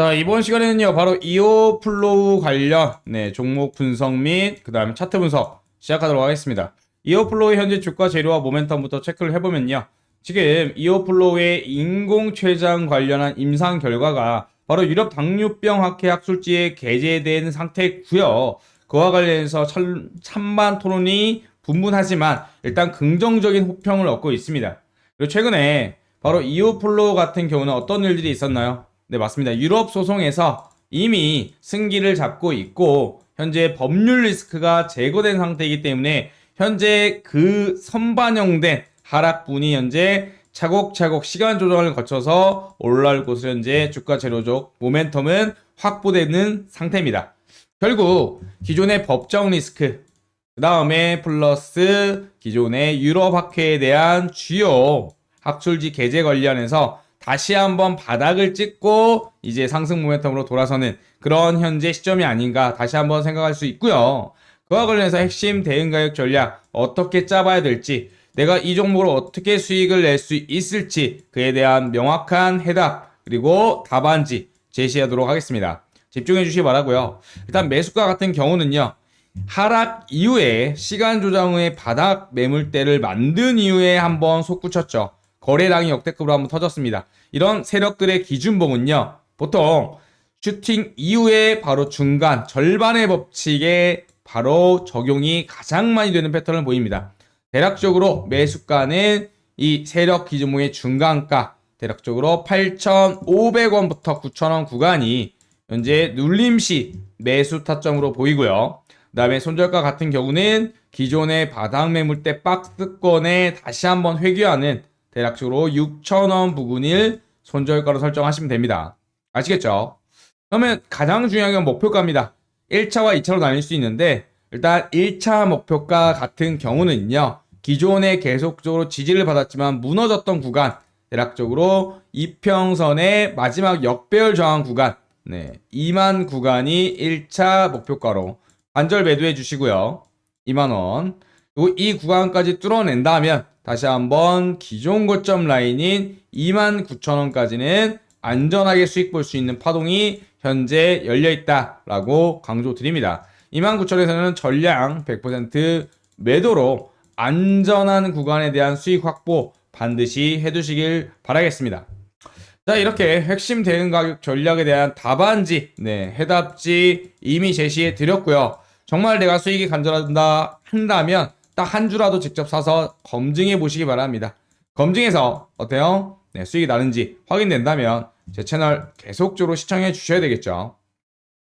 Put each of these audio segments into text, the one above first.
자, 이번 시간에는요, 바로 이오 플로우 관련, 네, 종목 분석 및, 그 다음에 차트 분석 시작하도록 하겠습니다. 이오 플로우 현재 주가 재료와 모멘텀부터 체크를 해보면요. 지금 이오 플로우의 인공 췌장 관련한 임상 결과가 바로 유럽 당뇨병 학회 학술지에 게재된 상태고요. 그와 관련해서 천, 찬반 토론이 분분하지만 일단 긍정적인 호평을 얻고 있습니다. 그리고 최근에 바로 이오플로 같은 경우는 어떤 일들이 있었나요? 네, 맞습니다. 유럽 소송에서 이미 승기를 잡고 있고 현재 법률 리스크가 제거된 상태이기 때문에 현재 그 선반영된 하락분이 현재 차곡차곡 시간 조정을 거쳐서 올라올 것으로 현재 주가 재료적 모멘텀은 확보되는 상태입니다. 결국 기존의 법정 리스크 그 다음에 플러스 기존의 유럽 학회에 대한 주요 학술지 게재 관련해서 다시 한번 바닥을 찍고 이제 상승 모멘텀으로 돌아서는 그런 현재 시점이 아닌가 다시 한번 생각할 수 있고요. 그와 관련해서 핵심 대응 가격 전략 어떻게 짜봐야 될지 내가 이 종목으로 어떻게 수익을 낼 수 있을지 그에 대한 명확한 해답 그리고 답안지 제시하도록 하겠습니다. 집중해 주시기 바라고요. 일단 매수가 같은 경우는요. 하락 이후에 시간 조정 후에 바닥 매물대를 만든 이후에 한번 솟구쳤죠. 거래량이 역대급으로 한번 터졌습니다. 이런 세력들의 기준봉은요. 보통 슈팅 이후에 바로 중간 절반의 법칙에 바로 적용이 가장 많이 되는 패턴을 보입니다. 대략적으로 매수가는 이 세력 기준봉의 중간가 대략적으로 8,500원부터 9,000원 구간이 현재 눌림시 매수 타점으로 보이고요. 그 다음에 손절가 같은 경우는 기존의 바닥 매물대 박스권에 다시 한번 회귀하는 대략적으로 6,000원 부근일 손절가로 설정하시면 됩니다. 아시겠죠? 그러면 가장 중요한 건 목표가입니다. 1차와 2차로 나뉠 수 있는데 일단 1차 목표가 같은 경우는요. 기존에 계속적으로 지지를 받았지만 무너졌던 구간 대략적으로 이평선의 마지막 역배열 저항 구간 네, 2만 구간이 1차 목표가로 반절 매도해 주시고요. 2만 원. 그리고 이 구간까지 뚫어낸다면 다시 한번 기존 고점 라인인 2만 9천 원까지는 안전하게 수익 볼 수 있는 파동이 현재 열려 있다라고 강조 드립니다. 2만 9천에서는 전량 100% 매도로 안전한 구간에 대한 수익 확보 반드시 해두시길 바라겠습니다. 자, 이렇게 핵심 대응 가격 전략에 대한 답안지, 네, 해답지 이미 제시해 드렸고요. 정말 내가 수익이 간절하다 한다면 딱 한 주라도 직접 사서 검증해 보시기 바랍니다. 검증해서 어때요? 네, 수익이 나는지 확인된다면 제 채널 계속적으로 시청해 주셔야 되겠죠.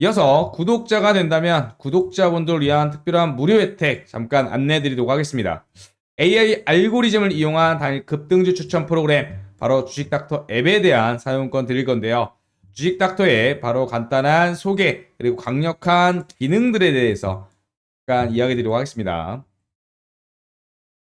이어서 구독자가 된다면 구독자분들 위한 특별한 무료 혜택 잠깐 안내 드리도록 하겠습니다. AI 알고리즘을 이용한 단일 급등주 추천 프로그램 바로 주식닥터 앱에 대한 사용권 드릴 건데요. 주식닥터의 바로 간단한 소개 그리고 강력한 기능들에 대해서 잠깐 이야기 드리도록 하겠습니다.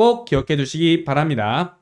꼭 기억해 두시기 바랍니다.